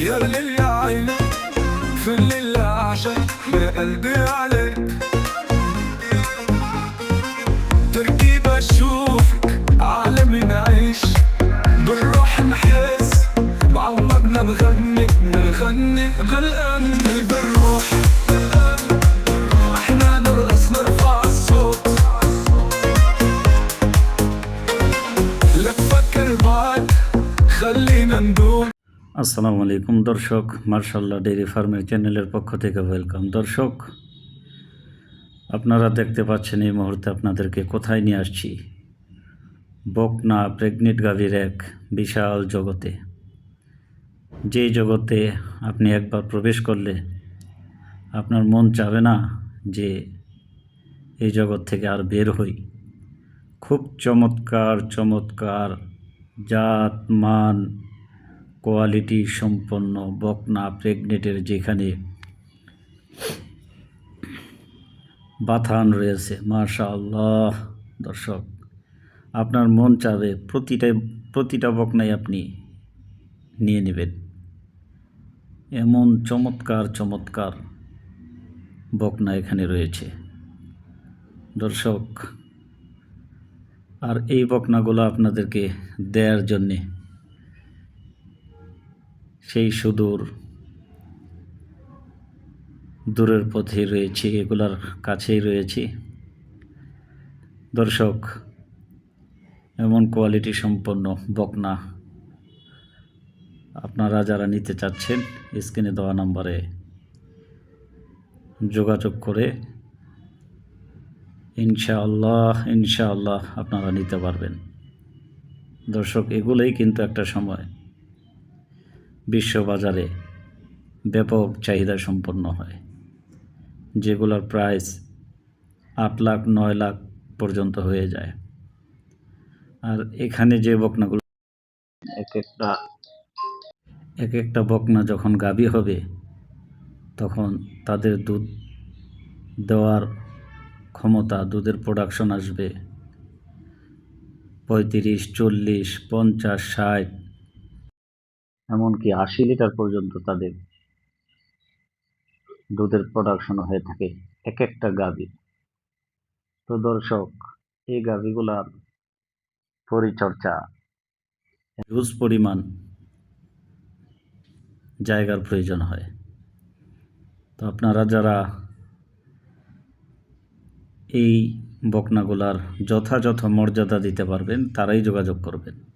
يا ليل يا عين في الليل أعشق قلبي عليك. تركيبة أشوفك عالمي نعيش بالروح نحس بعمرنا بغني بنغني غلقان بالروح إحنا نرقص نرفع الصوت. بعد خلينا ندوم আসসালামু আলাইকুম দর্শক, মার্শাল্লাহ ডেইরি ফার্মের চ্যানেলের পক্ষ থেকে ওয়েলকাম। দর্শক, আপনারা দেখতে পাচ্ছেন এই মুহূর্তে আপনাদেরকে কোথায় নিয়ে আসছি? বকনা প্রেগনেন্ট গাভীর এক বিশাল জগতে। যেই জগতে আপনি একবার প্রবেশ করলে আপনার মন চাবে না যে এই জগৎ থেকে আর বের হই। খুব চমৎকার চমৎকার জাত, মান কোয়ালিটি সম্পন্ন বকনা প্রেগনেটের যেখানে বাথান রয়েছে মাশা আল্লাহ দর্শক, আপনার মন চাবে প্রতিটা প্রতিটা বকনাই আপনি নিয়ে নেবেন। এমন চমৎকার চমৎকার বকনা এখানে রয়েছে। দর্শক, আর এই বকনাগুলো আপনাদেরকে দেওয়ার জন্যে সেই সুদূর দূরের পথে রয়েছে, এগুলার কাছেই রয়েছে। দর্শক, এমন কোয়ালিটি সম্পন্ন বকনা আপনারা যারা নিতে চাচ্ছেন স্ক্রিনে দেওয়া নাম্বারে যোগাযোগ করে ইনশাআল্লাহ ইনশাআল্লাহ আপনারা নিতে পারবেন। দর্শক, এগুলোই কিন্তু একটা সময়। বিশ্ববাজারে ব্যাপক চাহিদা সম্পন্ন হয়, যেগুলোর প্রাইস আট লাখ, নয় লাখ পর্যন্ত হয়ে যায়। আর এখানে যে বকনাগুলো এক একটা এক একটা বকনা যখন গাবি হবে, তখন তাদের দুধ দেওয়ার ক্ষমতা, দুধের প্রোডাকশন আসবে পঁয়ত্রিশ, চল্লিশ, পঞ্চাশ, ষাট এমনকি আশি লিটার পর্যন্ত তাদের দুধের প্রোডাকশন হয়ে থাকে এক একটা গাভী। তো দর্শক, এই গাভীগুলার পরিচর্যা হিউজ পরিমাণ জায়গার প্রয়োজন হয়। তো আপনারা যারা এই বকনাগুলার যথাযথ মর্যাদা দিতে পারবেন, তারাই যোগাযোগ করবেন।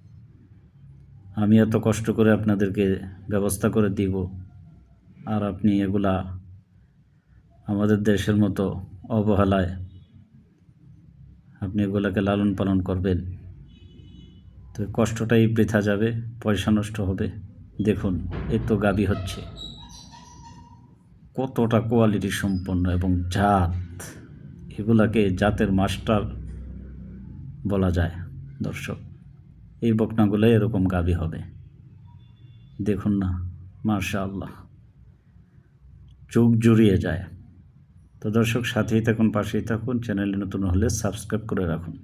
আমি এত কষ্ট করে আপনাদেরকে ব্যবস্থা করে দিব আর আপনি এগুলা আমাদের দেশের মতো অবহেলায় আপনি এগুলাকে লালন পালন করবেন। তো কষ্টটাই বৃথা যাবে, পয়সা নষ্ট হবে। দেখুন এই তো গাবি হচ্ছে। কতটা কোয়ালিটি সম্পন্ন এবং জাত, এগুলাকে জাতের মাস্টার বলা যায়, দর্শক। এই বকনাগুলো এরকম গাবি হবে। দেখুন না মার্শা আল্লাহ চোখ জুড়িয়ে যায়। তো দর্শক, সাথেই থাকুন, পাশেই থাকুন, চ্যানেলে নতুন হলে সাবস্ক্রাইব করে রাখুন।